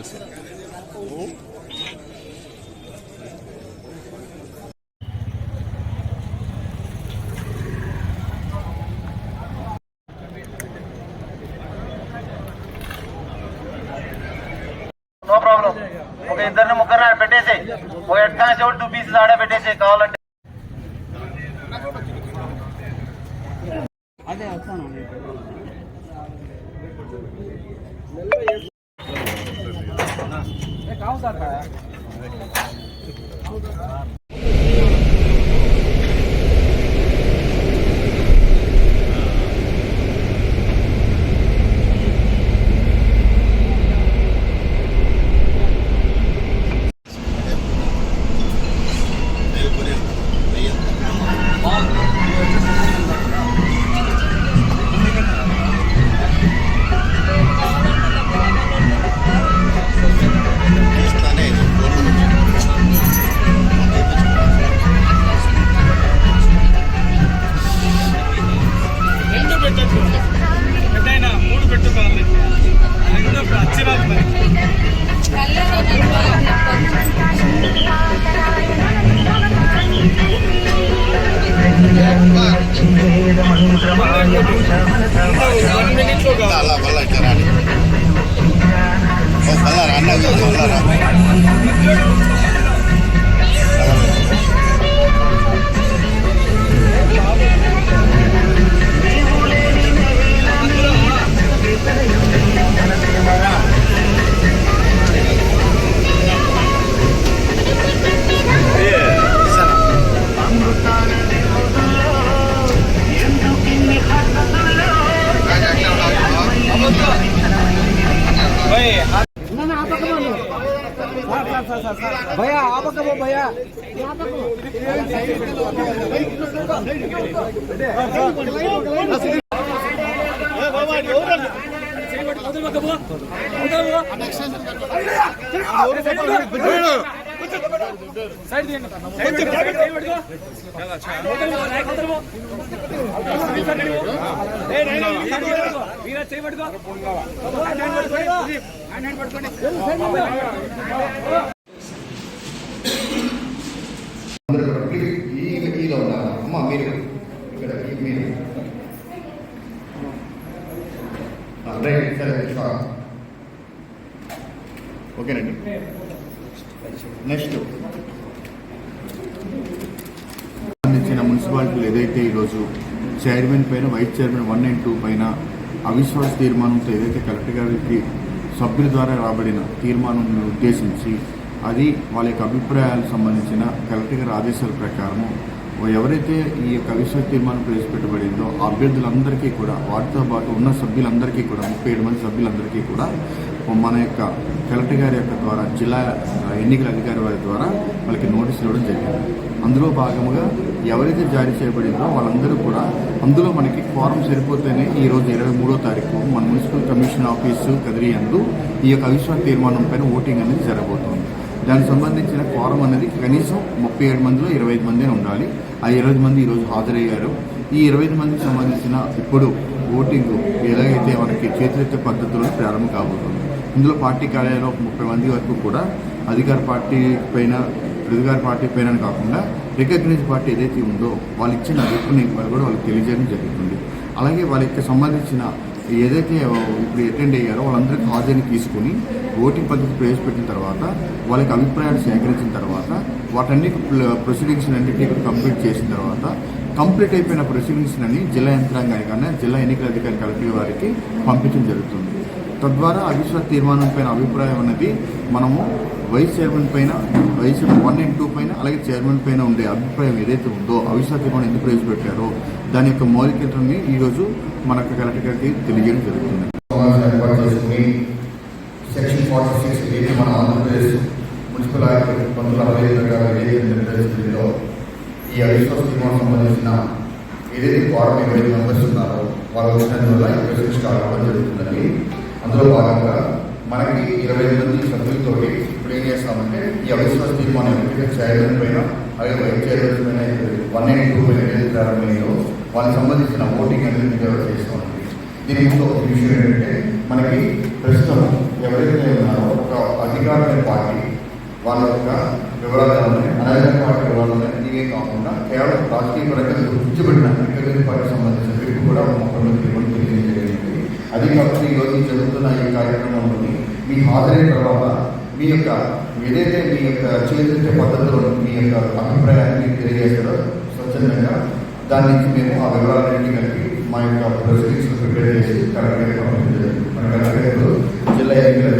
తెలుసు no problem ఒక ఇద్దరిని ముగ్గురు ఆడ పెట్టేసి ఒక హెడ్ కానిస్టేబుల్ టూ పీసెస్ ఆడే పెట్టేసి కావాలంటే రెండు Dalla, balla carani. Oh, balla ranna, balla ranna. ఓ, మళ్ళా రా, అన్న సైడ్ తీయండి సైడ్ పెట్టుకో వీరా చేయి అమ్మ మీరు ఇక్కడ మీరు రైట్ సరే ఓకేనండి నెక్స్ట్. సంబంధించిన మున్సిపాలిటీలు ఏదైతే ఈరోజు చైర్మన్ పైన vice chairman one and two పైన అవిశ్వాస తీర్మానంతో ఏదైతే కలెక్టర్ గారికి సభ్యుల ద్వారా రాబడిన తీర్మానం ఉద్దేశించి అది వాళ్ళ యొక్క అభిప్రాయాలకు సంబంధించిన కలెక్టర్ గారి ఆదేశాల ప్రకారము ఎవరైతే ఈ యొక్క అవిశ్వాస తీర్మానం ప్రవేశపెట్టబడిందో అభ్యర్థులందరికీ కూడా వాటితో పాటు ఉన్న సభ్యులందరికీ కూడా ముప్పై ఏడు మంది సభ్యులందరికీ కూడా మన యొక్క కలెక్టర్ గారి యొక్క ద్వారా జిల్లా ఎన్నికల అధికారి వారి ద్వారా వాళ్ళకి నోటీసులు ఇవ్వడం జరిగింది. అందులో భాగంగా ఎవరైతే జారీ చేయబడిందో వాళ్ళందరూ కూడా అందులో మనకి ఫారం సరిపోతేనే ఈ రోజు ఇరవై మూడో తారీఖు మన మున్సిపల్ కమిషన్ ఆఫీసు కదిరి అందు ఈ యొక్క అవిశ్వాస తీర్మానం పైన ఓటింగ్ అనేది జరగబోతోంది. దానికి సంబంధించిన ఫారం అనేది కనీసం ముప్పై ఏడు మందిలో ఇరవై ఐదు మంది ఉండాలి. ఆ ఇరవై ఐదు మంది ఈరోజు హాజరయ్యారు. ఈ ఇరవై ఐదు మందికి సంబంధించిన ఇప్పుడు ఓటింగ్ ఎలాగైతే మనకి చేతులెత్తే పద్ధతిలో ప్రారంభం కాబోతుంది. ఇందులో పార్టీ కార్యాలయంలో ఒక ముప్పై మంది వరకు కూడా అధికార పార్టీ పైన అధికార పార్టీ పైన కాకుండా రికగ్నైజ్ పార్టీ ఏదైతే ఉందో వాళ్ళు ఇచ్చిన అభిప్రాయం కూడా వాళ్ళకి తెలియజేయడం జరుగుతుంది. అలాగే వాళ్ళకి సంబంధించిన ఏదైతే ఇప్పుడు అటెండ్ అయ్యారో వాళ్ళందరికీ హాజరుని తీసుకుని ఓటింగ్ పద్ధతి ప్రవేశపెట్టిన తర్వాత వాళ్ళకి అభిప్రాయాలు సేకరించిన తర్వాత వాటన్ని ప్రొసీడింగ్స్ అన్నింటినీ కూడా కంప్లీట్ చేసిన తర్వాత కంప్లీట్ అయిపోయిన ప్రొసీడింగ్స్ అన్ని జిల్లా యంత్రాంగానికన్నా జిల్లా ఎన్నికల అధికారి కలెక్టర్ వారికి పంపించడం జరుగుతుంది. తద్వారా అవిశ్వాస తీర్మానం పైన అభిప్రాయం అనేది మనము వైస్ చైర్మన్ పైన వైస్ వన్ అండ్ టూ పైన అలాగే చైర్మన్ పైన ఉండే అభిప్రాయం ఏదైతే ఉందో అవిశ్వాస తీర్మానం ఎందుకు ప్రవేశపెట్టారో దాని యొక్క మౌలికతని ఈరోజు మనకు కలెక్టర్ గారికి తెలియజేయడం జరుగుతుంది. సెక్షన్ ఫార్టీ సిక్స్ ఏది మన ఆంధ్రప్రదేశ్ మున్సిపల్ యాక్ట్ పంతొమ్మిది అరవై ఐదు ప్రకారం ఏదైతే ఈ అవిశ్వాస తీర్మానం సంబంధించిన ఏదైతే ఫారం ఇరవై మెంబర్స్ ఉన్నారో వాళ్ళు వచ్చినందువల్ల ఈ జరుగుతుందండి. అందులో భాగంగా మనకి ఇరవై ఐదు మంది సభ్యులతో ఇప్పుడు ఏం చేస్తామంటే ఈ అవిశ్వాస తీర్మానం ఎప్పుడైతే చైర్మన్ పైన అలాగే వైస్ చైర్మన్ పైన వన్ ఎయిటీ టూ పైన ఏదైతే ప్రారంభమయ్యో వాళ్ళకి సంబంధించిన ఓటింగ్ అనేది డెవలప్ చేసుకోవాలి దీని ముందు ఒక విషయం ఏంటంటే మనకి ప్రస్తుతం ఎవరైతే ఉన్నారో ఒక అధికారమైన పార్టీ వాళ్ళ యొక్క వివరాలు ఉన్నాయి అనధికార పార్టీ వివరాలు ఉన్నాయి ఇవే కాకుండా కేవలం రాజకీయ పరంగా గుర్తించబడిన రికగ్నైజ్ పార్టీకి సంబంధించిన వ్యక్తి కూడా ముఖ్యమంత్రి అది కాకుండా ఈరోజు ఈ జరుగుతున్న ఈ కార్యక్రమంలోని మీ హాజరైన తర్వాత మీ యొక్క ఏదైతే మీ యొక్క చేతించే పద్ధతిలో మీ యొక్క అభిప్రాయాన్ని తెలియజేస్తారో స్వచ్ఛందంగా దాని నుంచి మేము ఆ వివరాలన్నింటినీ కలిపి మా యొక్క ప్రొసీడింగ్స్ ప్రిపేర్ చేసి కరెక్ట్గా పంపించారు మన కలెక్టర్ జిల్లా ఎన్నికల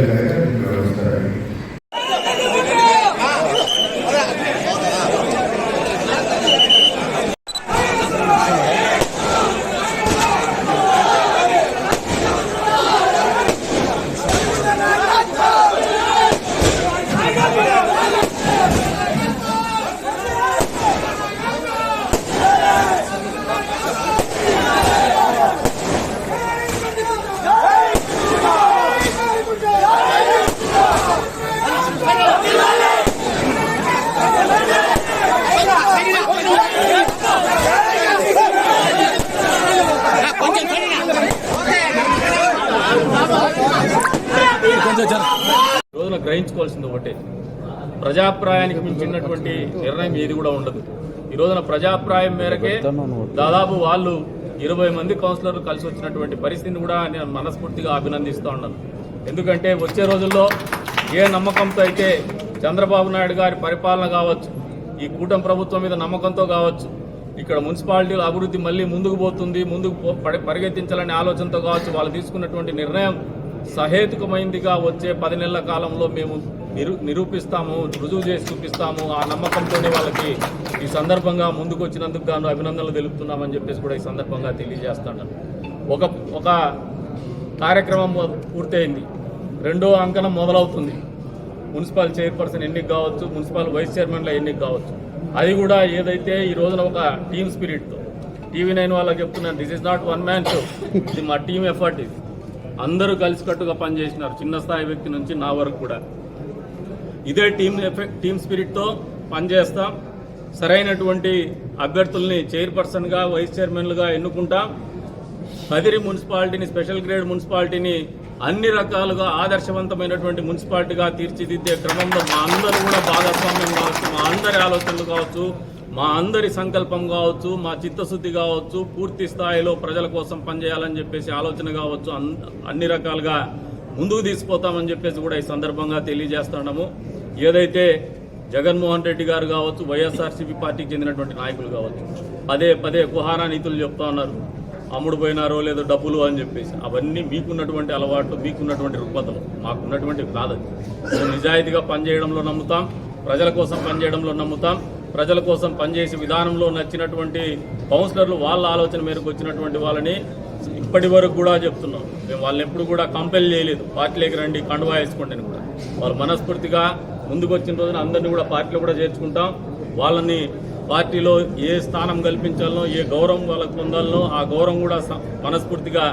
రోజున గ్రహించుకోవాల్సింది ఒకటే. ప్రజాప్రాయానికి మించినటువంటి నిర్ణయం ఏది కూడా ఉండదు. ఈ రోజున ప్రజాప్రాయం మేరకే దాదాపు వాళ్ళు ఇరవై మంది కౌన్సిలర్లు కలిసి వచ్చినటువంటి పరిస్థితిని కూడా నేను మనస్ఫూర్తిగా అభినందిస్తూ ఉన్నాను. ఎందుకంటే వచ్చే రోజుల్లో ఏ నమ్మకంతో అయితే చంద్రబాబు నాయుడు గారి పరిపాలన కావచ్చు ఈ కూటమి ప్రభుత్వం మీద నమ్మకంతో కావచ్చు ఇక్కడ మున్సిపాలిటీల అభివృద్ధి మళ్ళీ ముందుకు పోతుంది ముందుకు పో- పరిగెత్తించాలనే ఆలోచనతో కావచ్చు వాళ్ళు తీసుకున్నటువంటి నిర్ణయం సహేతుకమైందిగా వచ్చే పది నెలల కాలంలో మేము నిరు నిరూపిస్తాము రుజువు చేసి చూపిస్తాము. ఆ నమ్మకంతోనే వాళ్ళకి ఈ సందర్భంగా ముందుకు వచ్చినందుకు గాను అభినందనలు తెలుపుతున్నామని చెప్పేసి కూడా ఈ సందర్భంగా తెలియజేస్తాను. ఒక ఒక కార్యక్రమం పూర్తయింది. రెండో అంకనం మొదలవుతుంది. మున్సిపల్ చైర్పర్సన్ ఎన్నిక కావచ్చు మున్సిపల్ వైస్ చైర్మన్ల ఎన్నిక కావచ్చు. అది కూడా ఏదైతే ఈ రోజున ఒక టీమ్ స్పిరిట్తో. టీవీ నైన్ వాళ్ళకి చెప్తున్నాను this is not one man show ఇది మా టీం ఎఫర్ట్ ఇది. అందరూ కలిసికట్టుగా పనిచేసినారు. చిన్న స్థాయి వ్యక్తి నుంచి నా వరకు కూడా. ఇదే టీం ఎఫెక్ట్ టీమ్ స్పిరిట్తో పనిచేస్తాం. సరైనటువంటి అభ్యర్థుల్ని చైర్పర్సన్గా వైస్ చైర్మన్లుగా ఎన్నుకుంటాం. కదిరి మున్సిపాలిటీని స్పెషల్ గ్రేడ్ మున్సిపాలిటీని అన్ని రకాలుగా ఆదర్శవంతమైనటువంటి మున్సిపాలిటీగా తీర్చిదిద్దే క్రమంలో మా అందరూ కూడా భాగస్వామ్యం కావచ్చు మా అందరి ఆలోచనలు కావచ్చు మా అందరి సంకల్పం కావచ్చు మా చిత్తశుద్ధి కావచ్చు పూర్తి స్థాయిలో ప్రజల కోసం పనిచేయాలని చెప్పేసి ఆలోచన కావచ్చు అన్- అన్ని రకాలుగా ముందుకు తీసుకుపోతామని చెప్పేసి కూడా ఈ సందర్భంగా తెలియజేస్తున్నాము. ఏదైతే జగన్మోహన్ రెడ్డి గారు కావచ్చు వైఎస్ఆర్సీపీ పార్టీకి చెందినటువంటి నాయకులు కావచ్చు పదే పదే కుహానా నీతులు చెప్తా ఉన్నారు. అమ్ముడు పోయినారో లేదో డబ్బులు అని చెప్పేసి. అవన్నీ మీకున్నటువంటి అలవాట్లు మీకున్నటువంటి రుగ్మతలు మాకున్నటువంటి కాదు మేము నిజాయితీగా పనిచేయడంలో నమ్ముతాం ప్రజల కోసం పనిచేయడంలో నమ్ముతాం. ప్రజల కోసం పనిచేసే విధానంలో నచ్చినటువంటి కౌన్సిలర్లు వాళ్ళ ఆలోచన మేరకు వచ్చినటువంటి వాళ్ళని ఇప్పటి వరకు కూడా చెప్తున్నాం. మేము వాళ్ళని ఎప్పుడు కూడా కంపెల్ చేయలేదు. పార్టీలోకి రండి కండువా వేసుకోండి అని కూడా. వాళ్ళు మనస్ఫూర్తిగా ముందుకు వచ్చిన రోజున అందరినీ కూడా పార్టీలో కూడా చేర్చుకుంటాం. వాళ్ళని పార్టీలో ఏ స్థానం కల్పించాలనో ఏ గౌరవం వాళ్ళకు పొందాలనో ఆ గౌరవం కూడా మనస్ఫూర్తిగా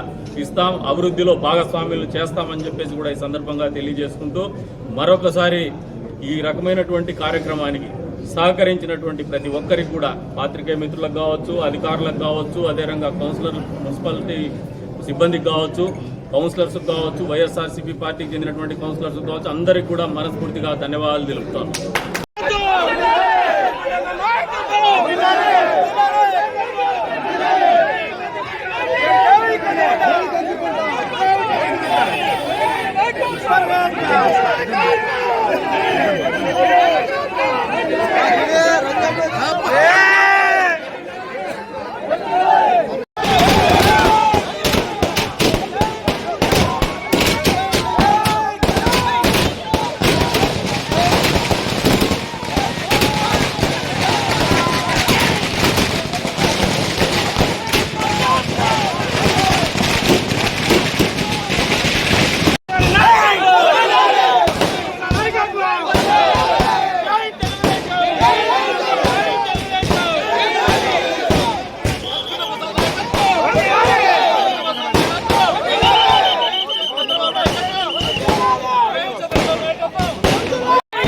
ఇస్తాం. అభివృద్ధిలో భాగస్వామ్యులు చేస్తామని చెప్పేసి కూడా ఈ సందర్భంగా తెలియజేసుకుంటూ మరొకసారి ఈ రకమైనటువంటి కార్యక్రమానికి సహకరించినటువంటి ప్రతి ఒక్కరికి కూడా పాత్రికేయ మిత్రులకు కావచ్చు అధికారులకు కావచ్చు అదేవిధంగా కౌన్సిలర్ మున్సిపాలిటీ సిబ్బందికి కావచ్చు కౌన్సిలర్స్ కావచ్చు వైఎస్ఆర్సీపీ పార్టీకి చెందినటువంటి కౌన్సిలర్స్ కావచ్చు అందరికి కూడా మనస్ఫూర్తిగా ధన్యవాదాలు తెలుపుతాను.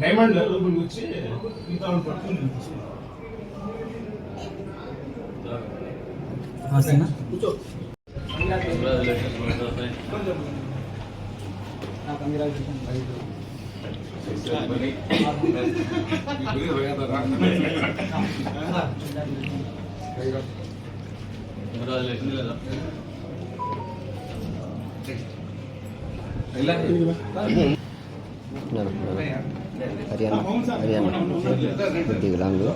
డైమండ్ లోపలికి వచ్చి మిగతా వాళ్ళు పట్టుకుని కూర్చో హర్యానా హర్యానా వికలాంగులు